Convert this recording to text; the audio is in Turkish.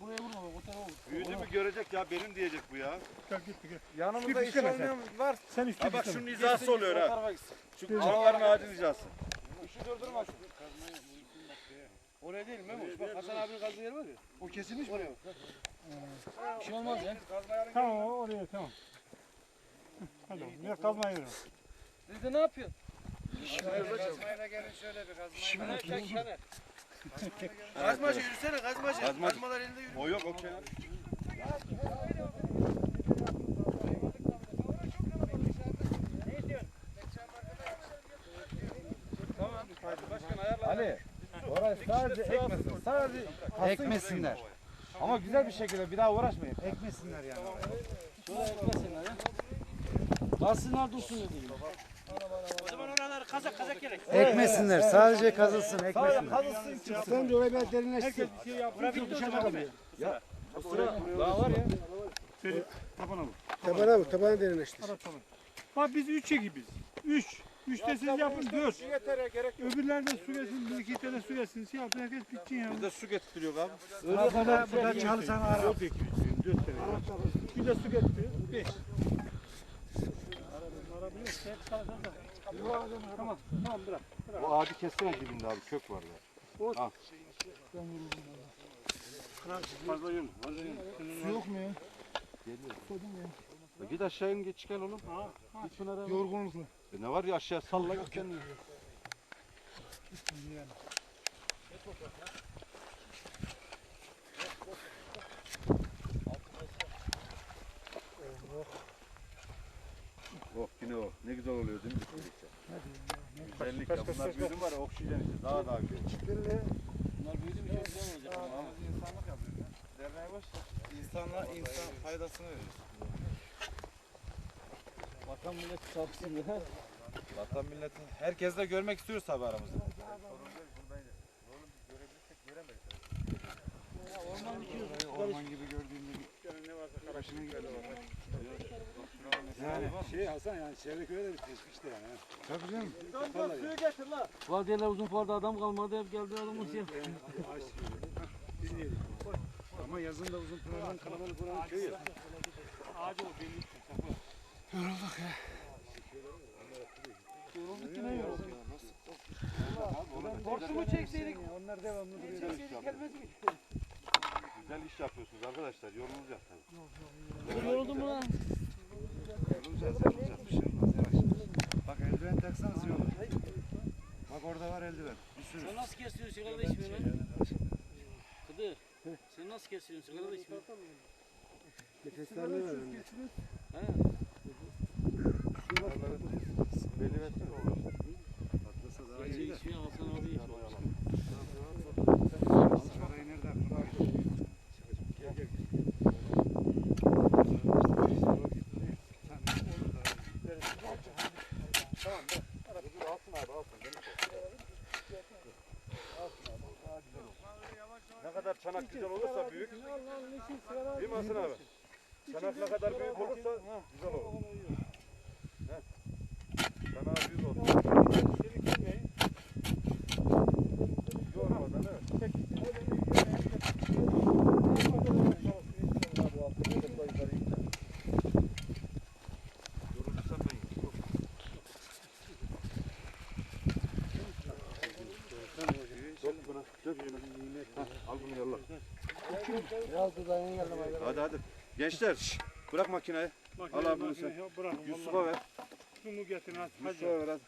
Buraya vurma bak o tarafa vur. Büyüdü mü görecek ya benim diyecek bu ya. Gel gitti gel. Yanımızda iş olmayan var. Sen üstü Ha bak şunun hizası oluyor ha. Şu araların ağacın hizası. Şu durdurma. Oraya değil Memo. Bak Hasan abinin kazdığı yer var ya. O kesilmiş mi? Oraya bak. Bir şey olmaz ya. Tamam oraya tamam. Hadi. Ne kazmayı verin. Dede ne yapıyorsun? Kazmayla gelin şöyle bir kazmayla. Kenar. Kazmacı yürüsene kazmacı. Kazmacı. Kazmalar elinde yürü. O yok o kenar. Tamam. Başkan ayarla. Ali, orayı sadece ekmesin. Sadece ekmesinler. Ama güzel bir şekilde bir daha uğraşmayın. Ekmesinler yani. Şuraya eklesinler ya. Kalsınlar dursun dediğim. Kazak kazak gerek. Ekmesinler. Sadece kazılsın, ekmesinler. Sen de oraya biraz derinleştir. Herkes bir şey bitti o zaman değil mi? Daha var ya. Seni tabana vur. Tabana vur, tabana derinleştir. Bak biz üçe gibiyiz. Üç. Üçte siz yapın dört. Öbürlerinde süresin, bir iki tane süresin. Şey yapın herkes bitsin ya. Biz de su getirtiyor abi. Burada, burada çalışan ara. Dört iki bitsin, dört tane. Bir de su getir. Beş. Tamam, tamam bırak. Bu ağacı kessene dibinde abi kök var ya. Fazla yün, fazla yün. Su yok mu ya? Git aşağı in geç gel oğlum. Git Pınar'a. Yorgunlukla. E ne var ya aşağı salla git kendini. Oh yine o. Ne güzel oluyor değil mi? Güzellik ya. Bunlar büyüdü mü var ya oksijen işte daha daha güzel. Bunlar büyüdü mü çok güzel olacak. İnsanlık yapıyor ya. Derneğe boş ver. İnsanla insan faydasını veriyor. Vatan millet çarpsın ya. Vatan milleti. Herkes de görmek istiyoruz tabi aramızda. Orman gibi gördüğümde bir başına geldi Yani şey Hasan yani çevre köye de bir teşvik de yani. Tabii canım. Suyu getir la. Vadiyeler uzun fuarda adam kalmadı hep geldi adamın şey. Biz niye? Ama yazın da uzun pınardan kalabalık oranın köyü. Ağacı o belli. Yorulduk yine yorulduk. Onlar Hortumu çekseydik. Onlar devamlı duruyor. Çekseydik gelmez mi? Güzel iş yapıyorsunuz arkadaşlar. Yorulacak tabii. Yoruldun mu lan? Yorulacağız, yorulacağız. Bir şey olmaz. Yavaş. Bak eldiven taksanız iyi olur. Bak orada var eldiven. Bir sürü. Sen nasıl kesiyorsun içmiyorsun lan? Kıdır. Sen nasıl kesiyorsun içmiyorsun? Nefeslerini ver önce. Ha? Belli versene olur. Patlasa daha iyi Gece de. içiyor Hasan abi içiyor. Sigarayı nerede aklıma geldi? Gel gel. Ne kadar çanak güzel olursa büyük. Değil mi Hasan abi? Çanak ne kadar büyük olursa güzel olur. Çanağı büyük olsun. Al bunu yolla. Biraz dudağına geldim. Hadi hadi. Gençler şş, bırak makineyi. Al abi bunu sen. Yusuf'a ver. Sumu getirin hadi. Yusuf'a ver hadi.